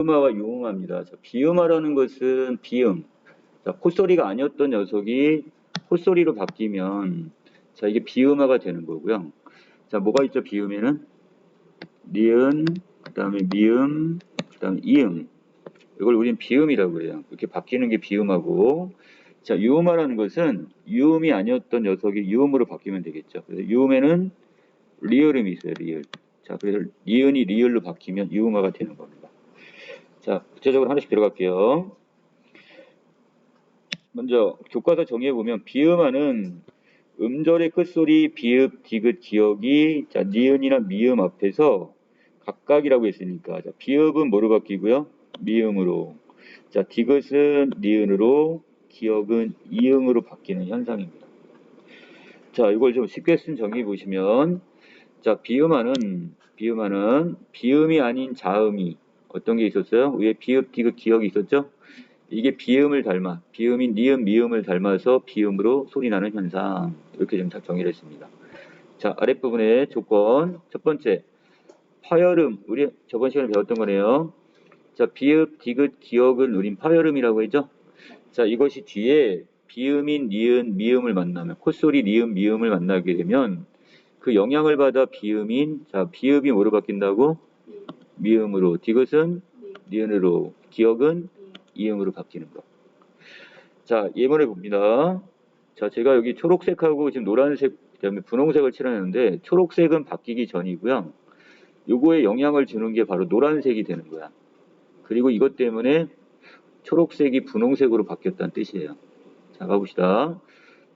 비음화와 유음화입니다. 자, 비음화라는 것은 비음. 자, 콧소리가 아니었던 녀석이 콧소리로 바뀌면 자, 이게 비음화가 되는 거고요. 자, 뭐가 있죠? 비음에는 니은, 그다음에 미음, 그다음에 이음. 이걸 우리는 비음이라고 해요. 이렇게 바뀌는 게 비음하고 자, 유음화라는 것은 유음이 아니었던 녀석이 유음으로 바뀌면 되겠죠. 그래서 유음에는 리을음이 있어요. 리을. 자, 그래서 니은이 리을로 바뀌면 유음화가 되는 겁니다. 자, 구체적으로 하나씩 들어갈게요. 먼저 교과서 정의해 보면 비음하는 음절의 끝소리 비읍, 디귿, 기억이 자, 니은이나 미음 앞에서 각각이라고 했으니까 자, 비읍은 뭐로 바뀌고요? 미음으로. 자, 디귿은 니은으로, 기억은 이응으로 바뀌는 현상입니다. 자, 이걸 좀 쉽게 쓴 정의 보시면 자, 비음하는 비음하는 비음이 아닌 자음이 어떤 게 있었어요? 위에 비읍, 디귿, 기억이 있었죠? 이게 비음을 닮아, 비음인 니은, 미음을 닮아서 비음으로 소리 나는 현상. 이렇게 좀 정의를 했습니다. 자, 아랫부분에 조건. 첫 번째, 파열음. 우리 저번 시간에 배웠던 거네요. 자, 비읍, 디귿, 기억은 우린 파열음이라고 했죠? 자, 이것이 뒤에 비음인 니은, 미음을 만나면, 콧소리, 니은, 미음을 만나게 되면 그 영향을 받아 비음인, 자, 비읍이 뭐로 바뀐다고? 미음으로, 디귿은 니은으로, 기억은 이음으로 바뀌는 거. 자, 예문해 봅니다. 자, 제가 여기 초록색하고 지금 노란색, 그다음에 분홍색을 칠하는데 초록색은 바뀌기 전이고요. 요거에 영향을 주는 게 바로 노란색이 되는 거야. 그리고 이것 때문에 초록색이 분홍색으로 바뀌었다는 뜻이에요. 자, 가봅시다.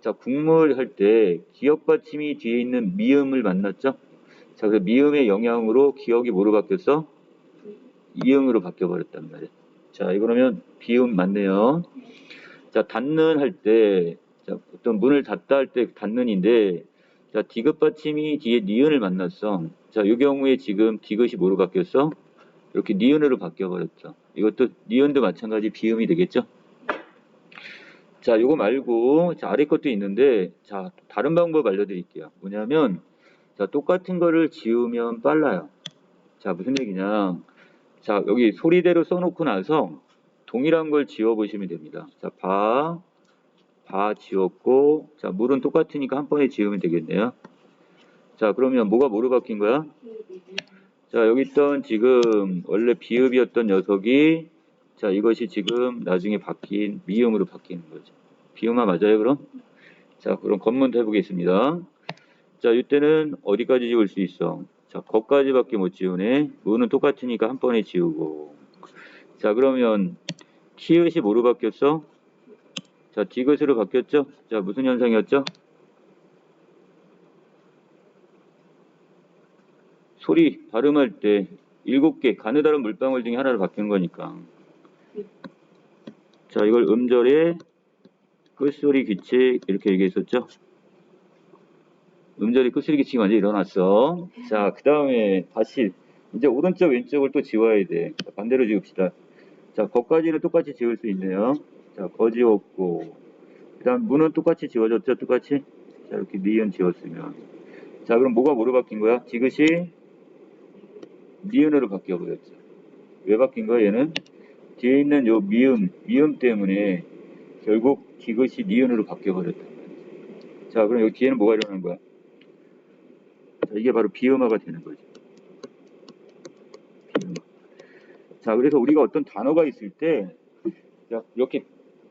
자, 국물 할 때 기억 받침이 뒤에 있는 미음을 만났죠? 자, 그 미음의 영향으로 기억이 뭐로 바뀌었어? 이음으로 바뀌어 버렸단 말이에요. 자, 이거라면 비음 맞네요. 자, 닫는 할 때, 자, 어떤 문을 닫다 할 때 닫는인데, 자, 디귿 받침이 뒤에 니은을 만났어. 자, 이 경우에 지금 디귿이 뭐로 바뀌었어? 이렇게 니은으로 바뀌어 버렸죠. 이것도 니은도 마찬가지 비음이 되겠죠? 자, 요거 말고, 자, 아래 것도 있는데, 자, 다른 방법 알려드릴게요. 뭐냐면, 자, 똑같은 거를 지우면 빨라요. 자, 무슨 얘기냐. 자, 여기 소리대로 써놓고 나서 동일한 걸 지워보시면 됩니다. 자, 바, 바 지웠고, 자, 물은 똑같으니까 한 번에 지우면 되겠네요. 자, 그러면 뭐가 뭐로 바뀐 거야? 자, 여기 있던 지금 원래 비읍이었던 녀석이 자, 이것이 지금 나중에 바뀐 미음으로 바뀌는 거죠. 비음화 맞아요, 그럼? 자, 그럼 검문도 해보겠습니다. 자, 이때는 어디까지 지울 수 있어? 자, 거까지밖에 못 지우네. 무는 똑같으니까 한 번에 지우고. 자, 그러면 키읔이 뭐로 바뀌었어? 자, 디귿으로 바뀌었죠? 자, 무슨 현상이었죠? 소리 발음할 때 일곱 개 가느다란 물방울 중에 하나로 바뀐 거니까. 자, 이걸 음절에 끝소리 규칙 이렇게 얘기했었죠? 음절이 끝소리 규칙이 먼저 일어났어. 자, 그 다음에 다시 이제 오른쪽 왼쪽을 또 지워야 돼. 자, 반대로 지웁시다. 자, 거까지는 똑같이 지울 수 있네요. 자, 거 지웠고 그 다음 문은 똑같이 지워졌죠? 똑같이? 자, 이렇게 니은 지웠으면 자, 그럼 뭐가 뭐로 바뀐 거야? 디귿이 니은으로 바뀌어버렸죠. 왜 바뀐 거야, 얘는? 뒤에 있는 요 미음, 미음 때문에 결국 디귿이 니은으로 바뀌어버렸단 말이죠. 자, 그럼 여기 뒤에는 뭐가 일어나는 거야? 자, 이게 바로 비음화가 되는 거죠. 비음화. 자, 그래서 우리가 어떤 단어가 있을 때, 자, 이렇게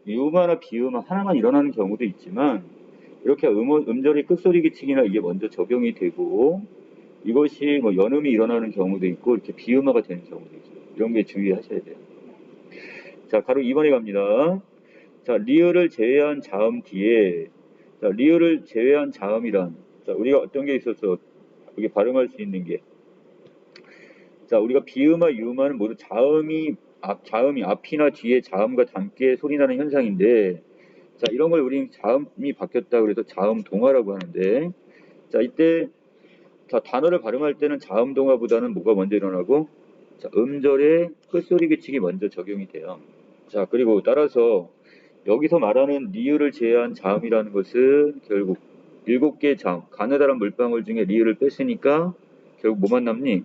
유음화나 비음화 하나만 일어나는 경우도 있지만, 이렇게 음, 음절의 끝소리 기칙이나 이게 먼저 적용이 되고, 이것이 뭐 연음이 일어나는 경우도 있고, 이렇게 비음화가 되는 경우도 있어요. 이런 게 주의하셔야 돼요. 자, 바로 2번에 갑니다. 자, 리을을 제외한 자음 뒤에, 자, 리을을 제외한 자음이란, 자, 우리가 어떤 게 있었어? 여기 발음할 수 있는 게. 자, 우리가 비음화, 유음화는 모두 자음이, 앞, 자음이 앞이나 뒤에 자음과 함께 소리 나는 현상인데, 자, 이런 걸 우리는 자음이 바뀌었다 그래서 자음 동화라고 하는데, 자, 이때, 자, 단어를 발음할 때는 자음 동화보다는 뭐가 먼저 일어나고, 자, 음절의 끝소리 규칙이 먼저 적용이 돼요. 자, 그리고 따라서 여기서 말하는 리을을 제외한 자음이라는 것은 결국 일곱 개의 자음, 가느다란 물방울 중에 리을을 뺐으니까 결국 뭐만 남니?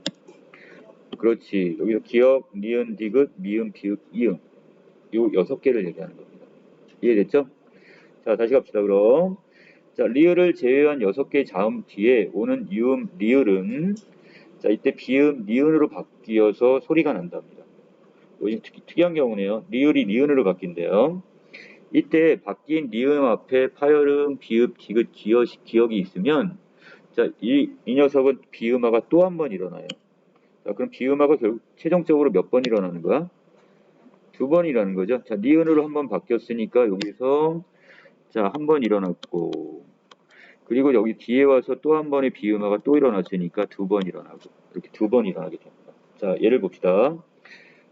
그렇지. 여기서 기억, 니은, 디귿, 미음, 비읍, 이음. 요 여섯 개를 얘기하는 겁니다. 이해됐죠? 자, 다시 갑시다, 그럼. 자, 리을을 제외한 여섯 개 자음 뒤에 오는 유음, 리을은 자, 이때 비음, 니은으로 바뀌어서 소리가 난답니다. 특, 특이한 경우네요. 리을이 니은으로 바뀐대요. 이때 바뀐 니은 앞에 파열음, 비읍, 디귿, 기억, 기억이 있으면 자, 이, 이 녀석은 비음화가 또 한 번 일어나요. 자, 그럼 비음화가 결국 최종적으로 몇 번 일어나는 거야? 두 번이라는 거죠. 자, 니은으로 한 번 바뀌었으니까 여기서 자, 한 번 일어났고 그리고 여기 뒤에 와서 또 한 번의 비음화가 또 일어났으니까 두 번 일어나고 이렇게 두 번 일어나게 됩니다. 자, 예를 봅시다.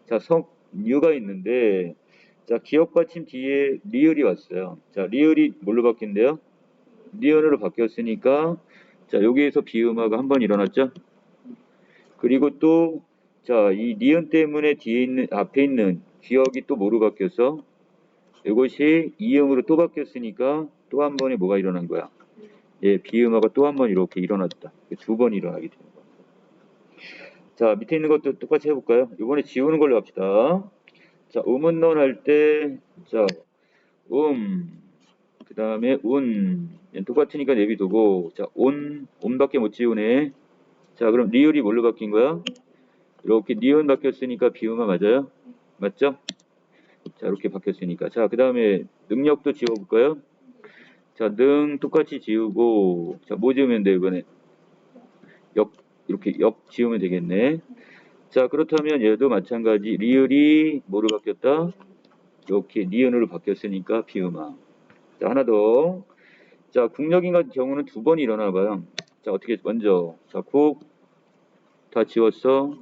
자, 성유가 있는데 자, 기억 받침 뒤에 리을이 왔어요. 자, 리을이 뭘로 바뀐대요? 니은으로 바뀌었으니까 자, 여기에서 비음화가 한 번 일어났죠? 그리고 또 자, 이 니은 때문에 뒤에 있는 앞에 있는 기억이 또 뭐로 바뀌었어? 이것이 이음으로 또 바뀌었으니까 또 한 번에 뭐가 일어난 거야? 예, 비음화가 또 한 번 이렇게 일어났다. 두 번 일어나게 되는 거야. 자, 밑에 있는 것도 똑같이 해볼까요? 이번에 지우는 걸로 합시다. 자, 음운론 할 때, 자, 음, 그 다음에 운, 똑같으니까 내비두고, 자, 온, 온밖에 못 지우네. 자, 그럼 리을이 뭘로 바뀐 거야? 이렇게 니은 바뀌었으니까 비음화 맞아요? 맞죠? 자, 이렇게 바뀌었으니까. 자, 그 다음에 능력도 지워볼까요? 자, 능 똑같이 지우고, 자, 뭐 지우면 돼, 이번에? 역, 이렇게 역 지우면 되겠네. 자, 그렇다면 얘도 마찬가지. 리을이 뭐로 바뀌었다? 이렇게 니은으로 바뀌었으니까 비음화. 자, 하나 더. 자, 국력인 같은 경우는 두 번 일어나 봐요. 자, 어떻게, 먼저. 자, 국, 다 지웠어.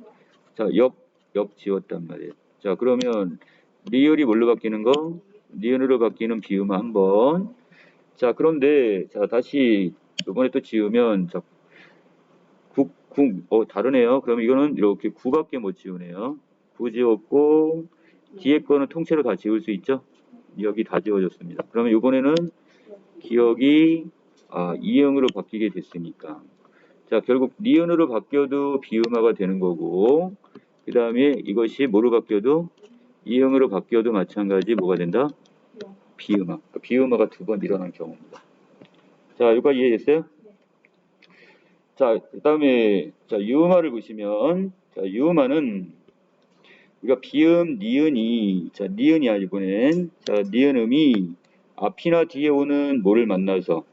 자, 역, 역 지웠단 말이에요. 자, 그러면 리을이 뭘로 바뀌는 거? 니은으로 바뀌는 비음화 한 번. 자, 그런데, 자, 다시, 이번에 또 지우면, 자, 국, 국, 어, 다르네요. 그럼 이거는 이렇게 구밖에 못 지우네요. 구 지웠고, 뒤에 거는 통째로 다 지울 수 있죠? 여기 다 지워졌습니다. 그러면 이번에는 기억이, 아, 이응으로 바뀌게 됐으니까. 자, 결국 니은으로 바뀌어도 비음화가 되는 거고, 그 다음에 이것이 뭐로 바뀌어도 이응으로 바뀌어도 마찬가지 뭐가 된다? 비음화. 그러니까 비음화가 두 번 일어난 경우입니다. 자, 여기까지 이해됐어요? 자, 그 다음에, 자, 유음화를 보시면, 자, 유음화는 우리가 비음, 니은이, 자, 니은이야, 이번엔. 자, 니은음이 앞이나 뒤에 오는 뭐를 만나서,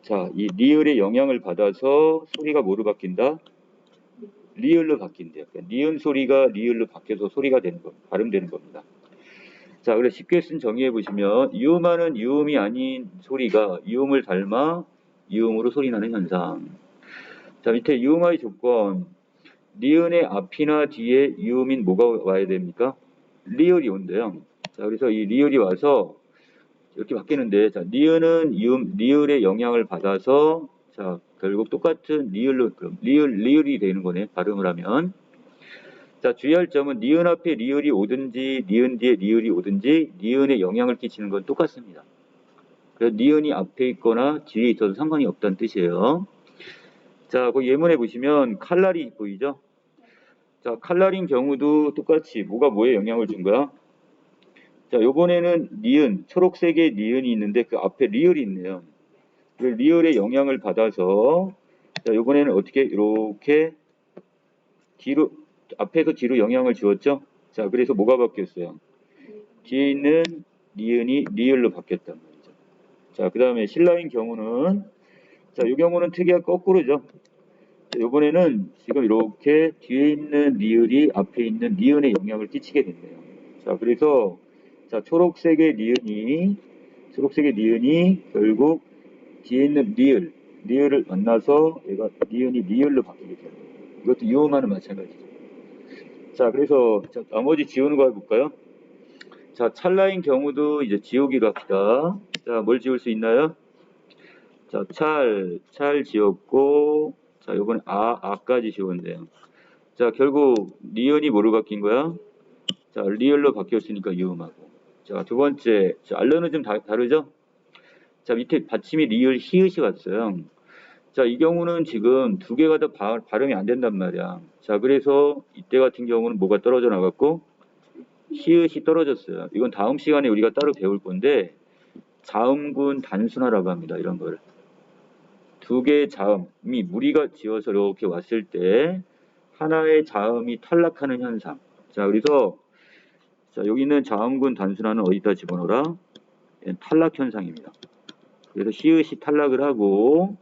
자, 이 리을의 영향을 받아서 소리가 뭐로 바뀐다? 리을로 바뀐대요. 그러니까 니은 소리가 리을로 바뀌어서 소리가 되는 겁니다. 발음되는 겁니다. 자, 그래서 쉽게 쓴 정의해 보시면 유음하는 유음이 아닌 소리가 유음을 닮아 유음으로 소리나는 현상. 자, 밑에 유음의 조건. 니은의 앞이나 뒤에 유음인 뭐가 와야 됩니까? 리을이 온대요. 자, 그래서 이 리을이 와서 이렇게 바뀌는데, 자, 니은은 유음, 리을의 영향을 받아서, 자, 결국 똑같은 리을로, 그럼 리을, 리을이 되는 거네, 발음을 하면. 자, 주의할 점은 니은 앞에 리을이 오든지, 니은 뒤에 리을이 오든지, 니은에 영향을 끼치는 건 똑같습니다. 그래서 니은이 앞에 있거나 뒤에 있어도 상관이 없다는 뜻이에요. 자, 그 예문에 보시면 칼날이 보이죠? 자, 칼날인 경우도 똑같이 뭐가 뭐에 영향을 준 거야? 자, 요번에는 니은, 초록색의 니은이 있는데 그 앞에 리을이 있네요. 그 리을의 영향을 받아서 자, 요번에는 어떻게 이렇게 뒤로 앞에서 뒤로 영향을 주었죠? 자, 그래서 뭐가 바뀌었어요? 뒤에 있는 니은이 리을로 바뀌었단 말이죠. 자, 그 다음에 신라인 경우는 자, 이 경우는 특이하게 거꾸로죠. 자, 요번에는 지금 이렇게 뒤에 있는 리을이 앞에 있는 니은에 영향을 끼치게 됐네요. 자, 그래서 자, 초록색의 니은이 초록색의 니은이 결국 뒤에 있는 리을, 리을을 만나서 얘가 니은이 리을로 바뀌게 돼요. 이것도 유음하는 마찬가지죠. 자, 그래서 자, 나머지 지우는 거 해볼까요? 자, 찰나인 경우도 이제 지우기로 합시다. 자, 뭘 지울 수 있나요? 자, 찰, 찰 지웠고, 자, 요번에 아, 아까지 지웠는데요. 자, 결국 리을이 뭐로 바뀐 거야? 자, 리을로 바뀌었으니까 유음하고. 자, 두 번째, 자, 알러는 좀 다, 다르죠? 자, 밑에 받침이 리을 히읗이 왔어요. 자, 이 경우는 지금 두 개가 다 바- 발음이 안 된단 말이야. 자, 그래서 이때 같은 경우는 뭐가 떨어져 나갔고, 히읗이 떨어졌어요. 이건 다음 시간에 우리가 따로 배울 건데, 자음군 단순화라고 합니다. 이런 거를. 두 개의 자음이 무리가 지어서 이렇게 왔을 때, 하나의 자음이 탈락하는 현상. 자, 그래서, 자, 여기 있는 자음군 단순화는 어디다 집어넣어라? 얘는 탈락 현상입니다. 그래서 히읗이 탈락을 하고,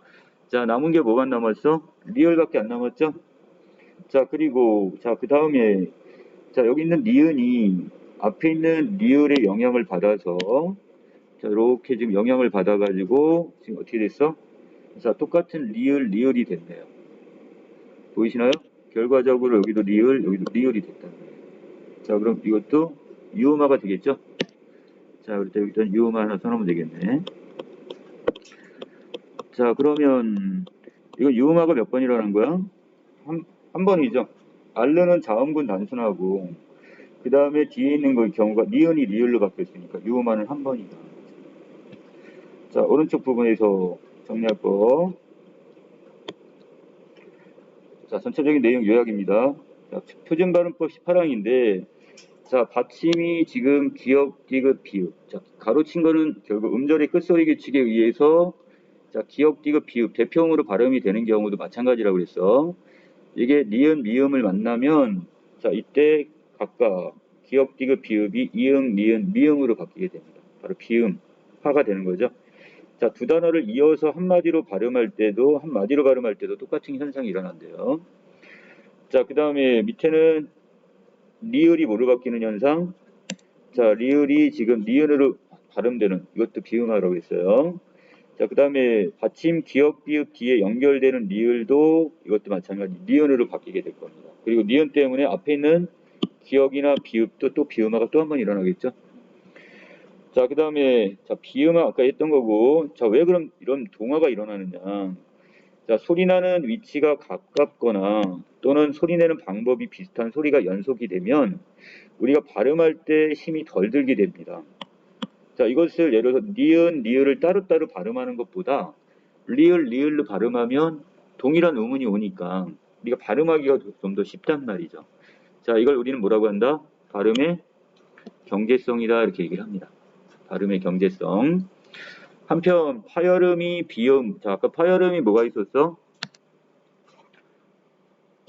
자, 남은 게 뭐가 남았어? 리얼밖에 안 남았죠? 자, 그리고, 자, 그 다음에, 자, 여기 있는 니은이 앞에 있는 리을의 영향을 받아서, 자, 이렇게 지금 영향을 받아가지고, 지금 어떻게 됐어? 자, 똑같은 리을, 리을이 됐네요. 보이시나요? 결과적으로 여기도 리을, 여기도 리을이 거예요. 자, 그럼 이것도 유음화가 되겠죠? 자, 그럴 때 여기다 유음화 하나 써놓으면 되겠네. 자, 그러면 이거 유음화가 몇 번이라는 거야? 한, 한 번이죠. 알르는 자음군 단순하고 그 다음에 뒤에 있는 거 경우가 니은이 리을로 바뀌었으니까 유음화는 한 번이다. 자, 오른쪽 부분에서 정리할 거. 자, 전체적인 내용 요약입니다. 자, 표준 발음법 18항인데 자, 받침이 지금 기역, 디귿, 비읍. 자, 가로친 거는 결국 음절의 끝소리 규칙에 의해서 자, 기역, 디귿, 비읍 대표음으로 발음이 되는 경우도 마찬가지라고 그랬어. 이게 니은, 미음을 만나면 자, 이때 각각 기역, 디귿, 비읍이 이응, 니은, 미음으로 바뀌게 됩니다. 바로 비음, 화가 되는 거죠. 자, 두 단어를 이어서 한마디로 발음할 때도 한마디로 발음할 때도 똑같은 현상이 일어난대요. 자, 그 다음에 밑에는 리을이 뭐로 바뀌는 현상? 자, 리을이 지금 니은으로 발음되는 이것도 비음화라고 했어요. 자, 그 다음에 받침 기역 비읍 뒤에 연결되는 리을도 이것도 마찬가지 니은으로 바뀌게 될 겁니다. 그리고 니은 때문에 앞에 있는 기역이나 비읍도 또 비음화가 또 한 번 일어나겠죠. 자, 그 다음에 자 비음화 아까 했던 거고 자 왜 그럼 이런 동화가 일어나느냐? 자 소리 나는 위치가 가깝거나 또는 소리 내는 방법이 비슷한 소리가 연속이 되면 우리가 발음할 때 힘이 덜 들게 됩니다. 자, 이것을 예를 들어서 니은, 리을을 따로따로 발음하는 것보다 리을, 리을로 발음하면 동일한 음운이 오니까 우리가 발음하기가 좀 더 쉽단 말이죠. 자, 이걸 우리는 뭐라고 한다? 발음의 경제성이다 이렇게 얘기를 합니다. 발음의 경제성. 한편 파열음이 비음. 자, 아까 파열음이 뭐가 있었어?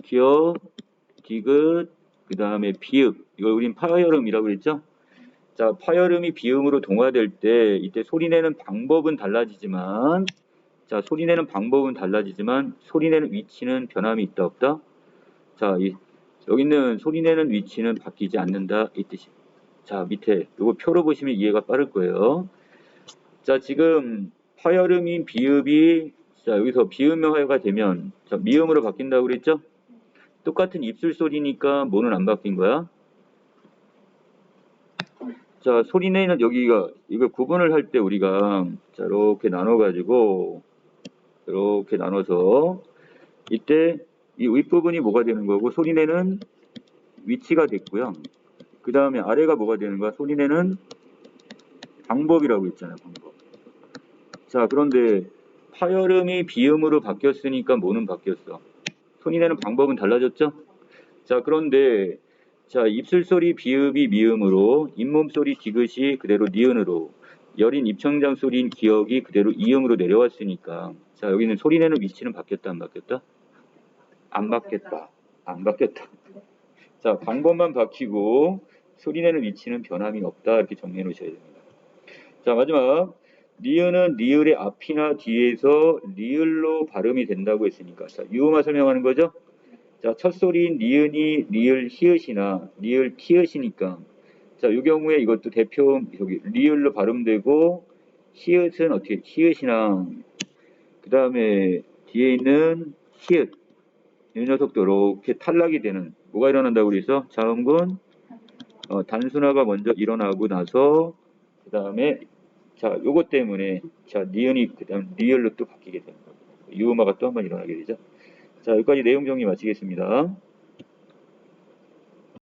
기역, 디귿, 그 다음에 비읍. 이걸 우린 파열음이라고 그랬죠? 자, 파열음이 비음으로 동화될 때 이때 소리내는 방법은 달라지지만 자, 소리내는 방법은 달라지지만 소리내는 위치는 변함이 있다 없다? 자, 이, 여기 있는 소리내는 위치는 바뀌지 않는다 이 뜻이. 자, 밑에 이거 표로 보시면 이해가 빠를 거예요. 자, 지금 파열음인 비읍이 자, 여기서 비음화가 되면 자, 미음으로 바뀐다고 그랬죠? 똑같은 입술 소리니까 뭐는 안 바뀐 거야? 자, 소리내는 여기가 이거 구분을 할 때 우리가 자, 이렇게 나눠 가지고 이렇게 나눠서 이때 이 윗부분이 뭐가 되는 거고 소리내는 위치가 됐고요. 그 다음에 아래가 뭐가 되는 거야? 소리내는 방법이라고 했잖아요. 방법. 자, 그런데 파열음이 비음으로 바뀌었으니까 뭐는 바뀌었어? 소리내는 방법은 달라졌죠? 자, 그런데 자, 입술 소리 비읍이 미음으로, 잇몸 소리 디귿이 그대로 니은으로, 여린 입청장 소리인 기억이 그대로 이음으로 내려왔으니까, 자, 여기는 소리 내는 위치는 바뀌었다, 안 바뀌었다? 안 바뀌었다. 안 바뀌었다. 자, 방법만 바뀌고, 소리 내는 위치는 변함이 없다, 이렇게 정리해 놓으셔야 됩니다. 자, 마지막. 리을은 리을의 앞이나 뒤에서 리을로 발음이 된다고 했으니까, 자, 유음화 설명하는 거죠? 자, 첫 소리인 니은이 리을 히읗이나 리을 티읗이니까 자, 이 경우에 이것도 대표 여기 리을로 발음되고 히읗은 어떻게 히읗이나 그 다음에 뒤에 있는 히읗 이 녀석도 이렇게 탈락이 되는 뭐가 일어난다고 그래서 자음군 어, 단순화가 먼저 일어나고 나서 그 다음에 자 요것 때문에 자 니은이 그 다음 리을로 또 바뀌게 거고 유음화가 또 한 번 일어나게 되죠. 자, 여기까지 내용 정리 마치겠습니다.